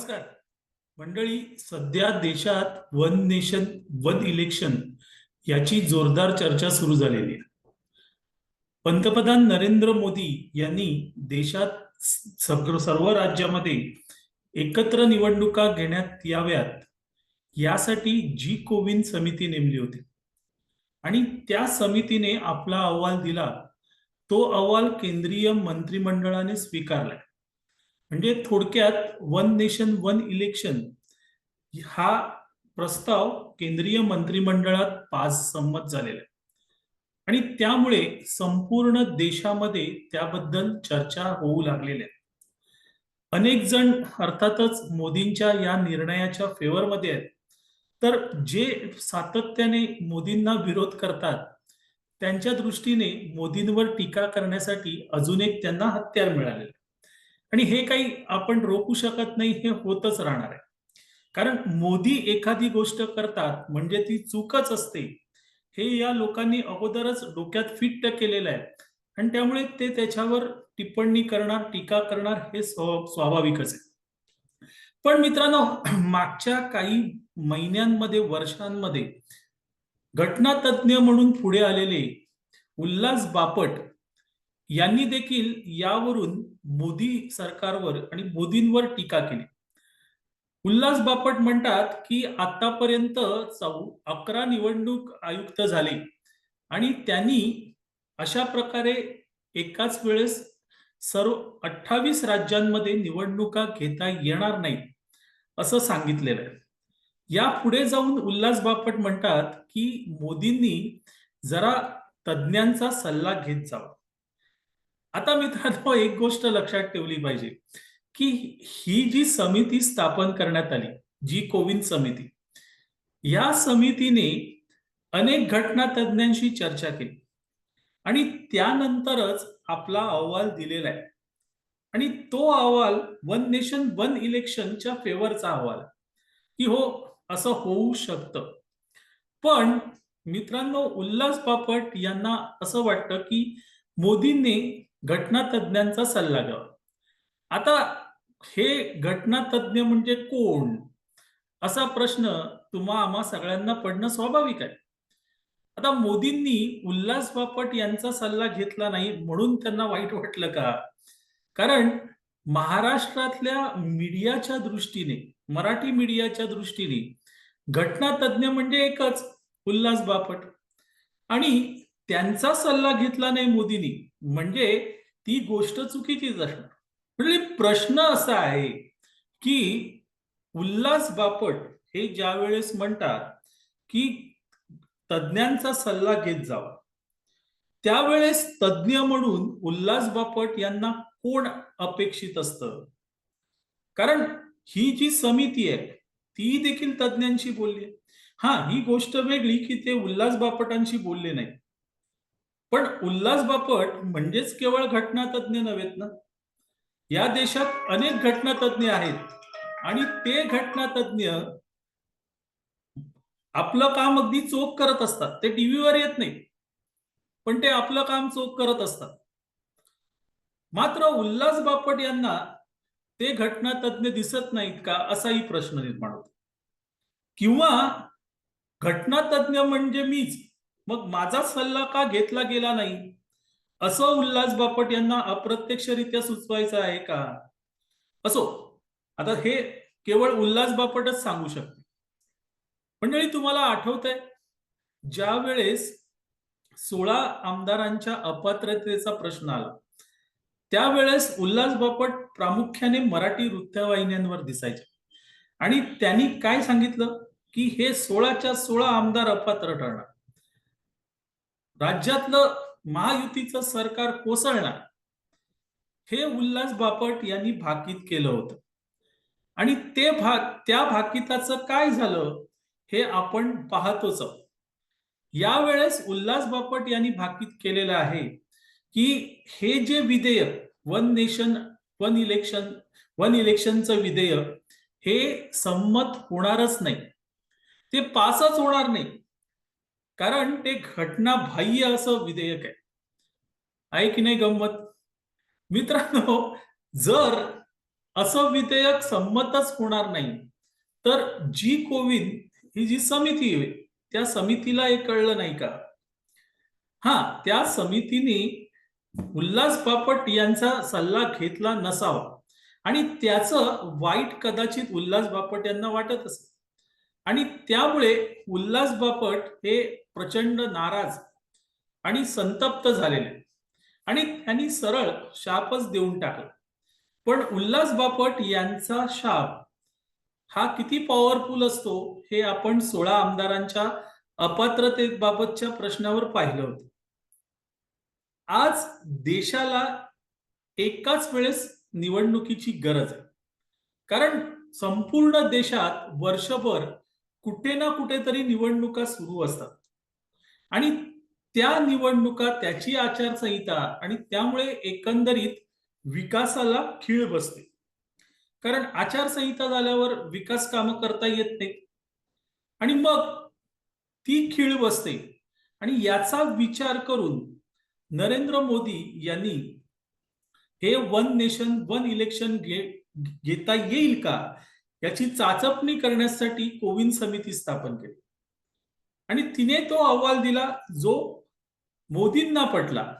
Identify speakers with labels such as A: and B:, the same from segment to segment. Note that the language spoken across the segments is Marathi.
A: नमस्कार. मंडळी सध्या देशात वन नेशन वन इलेक्शन याची जोरदार चर्चा सुरू झालेली आहे. पंतप्रधान नरेंद्र मोदी यांनी देशात सर्व राज्यामध्ये एकत्र निवडणुका घेण्यात याव्यात. यासाठी जी कोविन समिती नेमली होती. आणि त्या समितीने आपला अहवाल दिला. तो अहवाल केंद्रीय मंत्रिमंडळाने स्वीकारलाय म्हणजे थोडक्यात वन नेशन वन इलेक्शन हा प्रस्ताव केंद्रीय मंत्रिमंडळात पास संमत झालेला आहे. आणि त्यामुळे संपूर्ण देशामध्ये त्याबद्दल चर्चा होऊ लागलेल्या आहेत अनेक जण अर्थातच मोदींच्या या निर्णयाच्या फेवरमध्ये आहेत. तर जे सातत्याने मोदींना विरोध करतात त्यांच्या दृष्टीने मोदींवर टीका करण्यासाठी अजून एक त्यांना हत्यार मिळालेलं आणि हे काही आपण रोखू शकत नाही हे होतच राहणार आहे. कारण मोदी एखादी गोष्ट करतात म्हणजे ती चूकच असते. हे या लोकांनी अगोदरच डोक्यात फिट्ट केलेलं आहे. आणि त्यामुळे ते त्याच्यावर टिप्पणी करणार टीका करणार हे स्वाभाविकच आहे. पण मित्रांनो मागच्या काही महिन्यांमध्ये वर्षांमध्ये घटनातज्ञ म्हणून पुढे आलेले उल्हास बापट यांनी देखील यावरून मोदी सरकारवर आणि मोदींवर टीका केली. उल्हास बापट म्हणतात की आतापर्यंत चौ अकरा निवडणूक आयुक्त झाले आणि त्यांनी अशा प्रकारे एकाच वेळेस सर्व अठ्ठावीस राज्यांमध्ये निवडणुका घेता येणार नाही असं सांगितलेलं आहे. या पुढे जाऊन उल्हास बापट म्हणतात की मोदींनी जरा तज्ज्ञांचा सल्ला घेत जावा. आता मित्रांनो एक गोष्ट लक्षात ठेवली पाहिजे की ही जी समिती स्थापन करण्यात आली जी कोविंद समिती या समितीने अनेक घटना तज्ज्ञांशी चर्चा केली. आणि त्यानंतरच आपला अहवाल दिलेला आहे. आणि तो अहवाल वन नेशन वन इलेक्शनच्या फेवरचा अहवाल की हो असं होऊ शकतं. पण मित्रांनो उल्हास बापट यांना असं वाटतं की मोदींनी घटना तज्ज्ञांचा सल्ला घ्यावा. आता हे घटना तज्ज्ञ म्हणजे कोण? असा प्रश्न तुम्हा आम्हा सगळ्यांना पडणं स्वाभाविक आहे. आता मोदींनी उल्हास बापट यांचा सल्ला घेतला नाही म्हणून त्यांना वाईट वाटलं का? कारण महाराष्ट्रातल्या मीडियाच्या दृष्टीने मराठी मीडियाच्या दृष्टीने घटना तज्ज्ञ म्हणजे एकच उल्हास बापट. आणि त्यांचा सल्ला घेतला नाही मोदींनी म्हणजे ती गोष्ट चुकीचीच असणार. म्हणजे प्रश्न असा आहे की उल्हास बापट हे ज्या वेळेस म्हणतात की तज्ज्ञांचा सल्ला घेत जावा. त्यावेळेस तज्ज्ञ म्हणून उल्हास बापट यांना कोण अपेक्षित असतं? कारण ही जी समिती आहे ती देखील तज्ज्ञांशी बोलली आहे. हा ही गोष्ट वेगळी की ते उल्हास बापटांशी बोलले नाही पण उल्हास बापट म्हणजेच केवळ घटना तज्ज्ञ नव्हेत ना? या देशात अनेक घटना तज्ज्ञ आहेत आणि ते घटनातज्ञ आपलं काम अगदी चोख करत असतात. ते टीव्हीवर येत नाही पण ते आपलं काम चोख करत असतात. मात्र उल्हास बापट यांना ते घटना तज्ज्ञ दिसत नाहीत का असाही प्रश्न निर्माण होतो. किंवा घटनातज्ञ म्हणजे मीच? मग माझा सल्ला का घेतला गेला नाही? असं उल्हास बापट यांना अप्रत्यक्षरित्या सुचवायचं आहे का? असो आता हे केवळ उल्हास बापटच सांगू शकते. मंडळी तुम्हाला आठवत आहे ज्या वेळेस सोळा आमदारांच्या अपात्रतेचा प्रश्न आला त्यावेळेस उल्हास बापट प्रामुख्याने मराठी वृत्तवाहिन्यांवर दिसायचे. आणि त्यांनी काय सांगितलं? की हे सोळाच्या सोळा आमदार अपात्र ठरणार. राज्यातलं महायुतीचं सरकार कोसळणार हे उल्हास बापट यांनी भाकीत केलं होतं. आणि ते भाग त्या भाकिताचं काय झालं हे आपण पाहतोच यावेळेस उल्हास बापट यांनी भाकीत केलेलं आहे की हे जे विधेयक one nation one election one इलेक्शनचं विधेयक हे संमत होणारच नाही. ते पासच होणार नाही. कारण ते घटना बाह्य असं विधेयक आहे. आहे की नाही गंमत? मित्रांनो जर असं विधेयक संमतच होणार नाही तर जी कोविंद ही जी समिती आहे त्या समितीला हे कळलं नाही का? हा त्या समितीने उल्हास बापट यांचा सल्ला घेतला नसावा. आणि त्याचं वाईट कदाचित उल्हास बापट यांना वाटत असेल आणि त्यामुळे उल्हास बापट हे प्रचंड नाराज आणि संतप्त झालेले. आणि त्यांनी सरळ शापच देऊन टाकला. पण उल्हास बापट यांचा शाप हा किती पॉवरफुल असतो हे आपण सोळा आमदारांच्या अपात्रतेबाबतच्या प्रश्नावर पाहिलं होतं. आज देशाला एकाच वेळेस निवडणुकीची गरज आहे. कारण संपूर्ण देशात वर्षभर कुठे ना कुठेतरी निवडणुका सुरू असतात. आणि त्या निवडणुका त्याची आचारसंहिता आणि त्यामुळे एकंदरीत विकासाला खीळ बसते. कारण आचारसंहिता झाल्यावर विकास कामं करता येत नाहीत. आणि मग ती खीळ बसते. आणि याचा विचार करून नरेंद्र मोदी यांनी हे वन नेशन वन इलेक्शन घे घेता येईल का याची चाचपणी करण्यासाठी कोविंद समिती स्थापन केली. आणि तिने तो अहवाल दिला जो मोदींना पटला.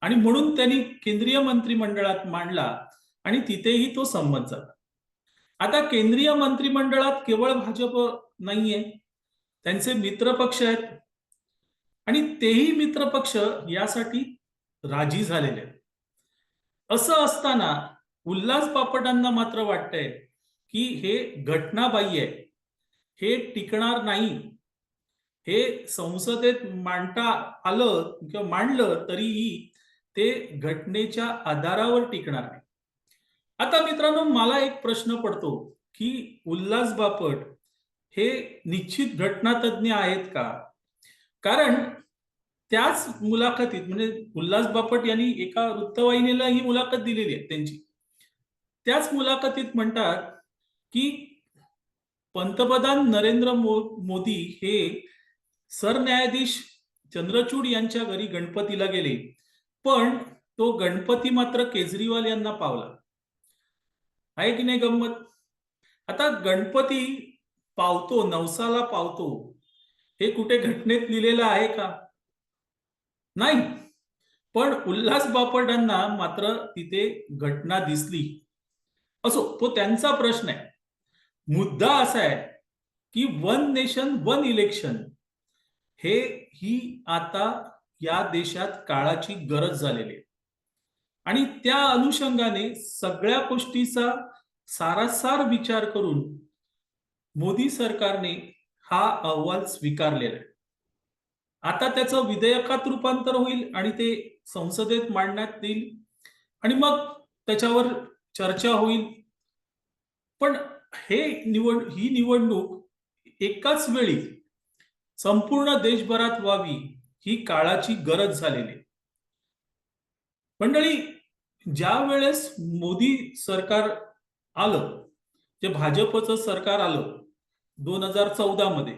A: आणि म्हणून त्यांनी केंद्रीय मंत्रिमंडळात मांडला आणि तिथेही तो संमत झाला. आता केंद्रीय मंत्रिमंडळात केवळ भाजप नाहीये त्यांचे मित्र पक्ष आहेत. आणि तेही मित्र पक्ष यासाठी राजी झालेले आहेत. असं असताना उल्हास बापटांना मात्र वाटतंय की हे घटनाबाह्य आहे. हे टिकणार नाही. हे संसदेत मांडता आलं किंवा मांडलं तरीही ते घटनेच्या आधारावर टिकणार नाही. आता मित्रांनो मला एक प्रश्न पडतो की उल्हास बापट हे निश्चित घटनातज्ञ आहेत का? कारण त्याच मुलाखतीत म्हणजे उल्हास बापट यांनी एका वृत्तवाहिनीला ही मुलाखत दिलेली आहे त्यांची. त्याच मुलाखतीत म्हणतात की पंतप्रधान नरेंद्र मोदी हे सरन्यायाधीश चंद्रचूड यांच्या घरी गणपतीला गेले पण तो गणपती मात्र केजरीवाल यांना पावला. आहे की नाही गंमत? आता गणपती पावतो नवसाला पावतो हे कुठे घटनेत लिहिलेलं आहे का? नाही. पण उल्हास बापटांना मात्र तिथे घटना दिसली. असो तो त्यांचा प्रश्न आहे. मुद्दा असा आहे की वन नेशन वन इलेक्शन हे ही आता या देशात काळाची गरज झालेली आहे. आणि त्या अनुषंगाने सगळ्या गोष्टीचा सारासार विचार करून मोदी सरकारने हा अहवाल स्वीकारलेला आहे. आता त्याचं विधेयकात रूपांतर होईल आणि ते संसदेत मांडण्यात येईल आणि मग त्याच्यावर चर्चा होईल. पण हे निवड ही निवडणूक एकाच वेळी संपूर्ण देशभरात व्हावी ही काळाची गरज झालेली मंडळी ज्या वेळेस मोदी सरकार आलं जे भाजपचं सरकार आलं दोन हजार चौदा मध्ये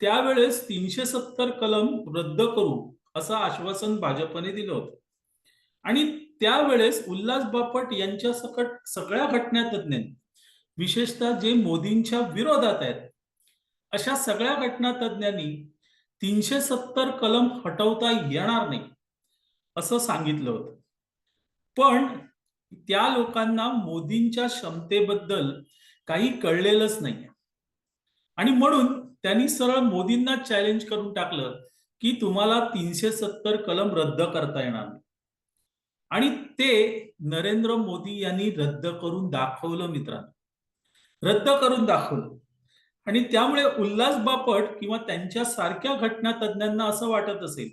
A: त्यावेळेस तीनशे सत्तर कलम रद्द करू असं आश्वासन भाजपने दिलं होतं. आणि त्यावेळेस उल्हास बापट यांच्या सकट सगळ्या घटनातज्ञांनी विशेषतः जे मोदींच्या विरोधात आहेत अशा सगळ्या घटना तज्ज्ञांनी तीनशे सत्तर कलम हटवता येणार नाही असं सांगितलं होतं. पण त्या लोकांना मोदींच्या क्षमतेबद्दल काही कळलेलंच नाही आणि म्हणून त्यांनी सरळ मोदींना चॅलेंज करून टाकलं की तुम्हाला तीनशे सत्तर कलम रद्द करता येणार नाही. आणि ते नरेंद्र मोदी यांनी रद्द करून दाखवलं मित्रांनो. रद्द करून दाखवलं. आणि त्यामुळे उल्हास बापट किंवा त्यांच्या सारख्या घटना तज्ज्ञांना असं वाटत असेल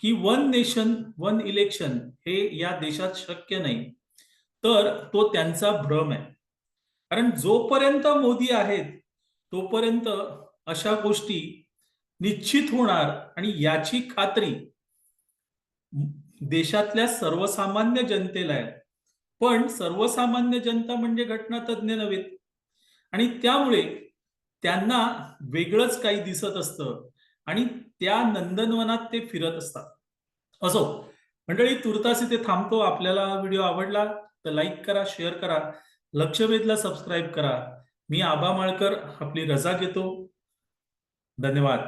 A: की वन नेशन वन इलेक्शन हे या देशात शक्य नाही तर तो त्यांचा भ्रम आहे. कारण जोपर्यंत मोदी आहेत तोपर्यंत अशा गोष्टी निश्चित होणार आणि याची खात्री देशातल्या सर्वसामान्य जनतेला आहे. पण सर्वसामान्य जनता म्हणजे घटना तज्ज्ञ नव्हे. आणि त्यामुळे त्यांना वेगळंच काही दिसत असतं आणि त्या नंदनवनात ते फिरत असतात. असो मंडळी तुर्तास इथे थांबतो. आपल्याला व्हिडिओ आवडला तर लाईक करा शेअर करा. लक्षवेधला सबस्क्राईब करा. मी आबा माळकर आपली रजा घेतो. धन्यवाद.